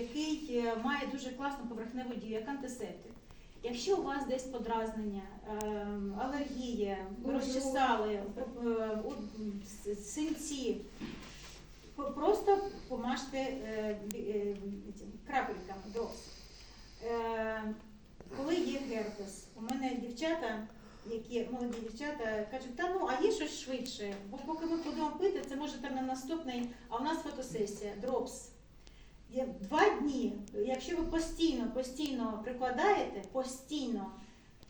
який е, має дуже класну поверхневу дію, як антисептик. Якщо у вас десь подразнення, е, алергія, Ожог. розчесали, е, у- м, с- синці, просто помажте е, е, крапельками дроз. Е, Коли є герпес, у мене дівчата, які молоді дівчата, кажуть, та ну а є щось швидше, бо поки ми будемо пити, це може там на наступний, а у нас фотосесія, дропс. Два дні, якщо ви постійно, постійно прикладаєте, постійно,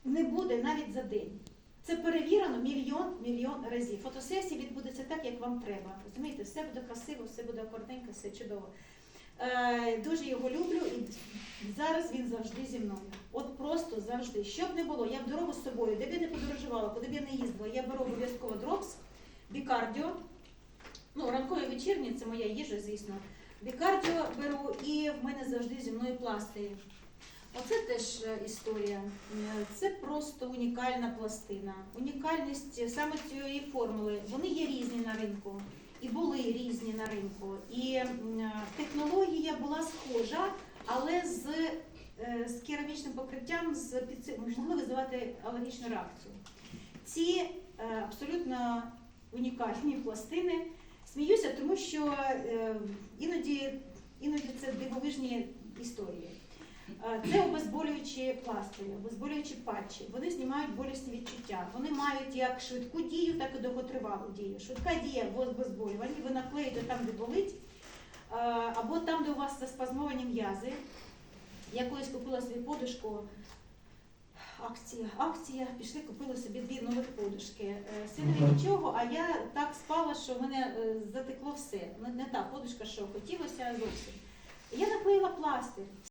не буде навіть за день. Це перевірено мільйон мільйон разів. Фотосесія відбудеться так, як вам треба. Розумієте, все буде красиво, все буде акорденько, все чудово. Е, дуже його люблю і зараз він завжди зі мною. От просто завжди. Що б не було, я в дорогу з собою, де б я не подорожувала, куди б я не їздила, я беру обов'язково дропс, бікардіо. Ну, ранкові вечірні це моя їжа, звісно. Бікардіо беру і в мене завжди зі мною пластирі. Оце теж е, історія. Е, Це просто унікальна пластина. Унікальність саме цієї формули. Вони є різні на ринку. І були різні на ринку. І технологія була схожа, але з, е, з керамічним покриттям з могли визивати алергічну реакцію. Ці е, абсолютно унікальні пластини. Сміюся, тому що е, іноді, іноді це дивовижні історії. Е, Це обезболюючі пластирі, обезболюючі патчі. Вони знімають болісні відчуття. Вони мають як швидку дію, так і довготривалу дію. Швидка дія в обезболюванні, ви наклеїте там, де болить, е, або там, де у вас заспазмовані м'язи. Я колись купила собі подушку. Акція, акція, пішли, купили собі дві нових подушки. Синові нічого, а я так спала, що в мене е, затекло все. Не та подушка, що хотілося зовсім. Я наклеїла пластир.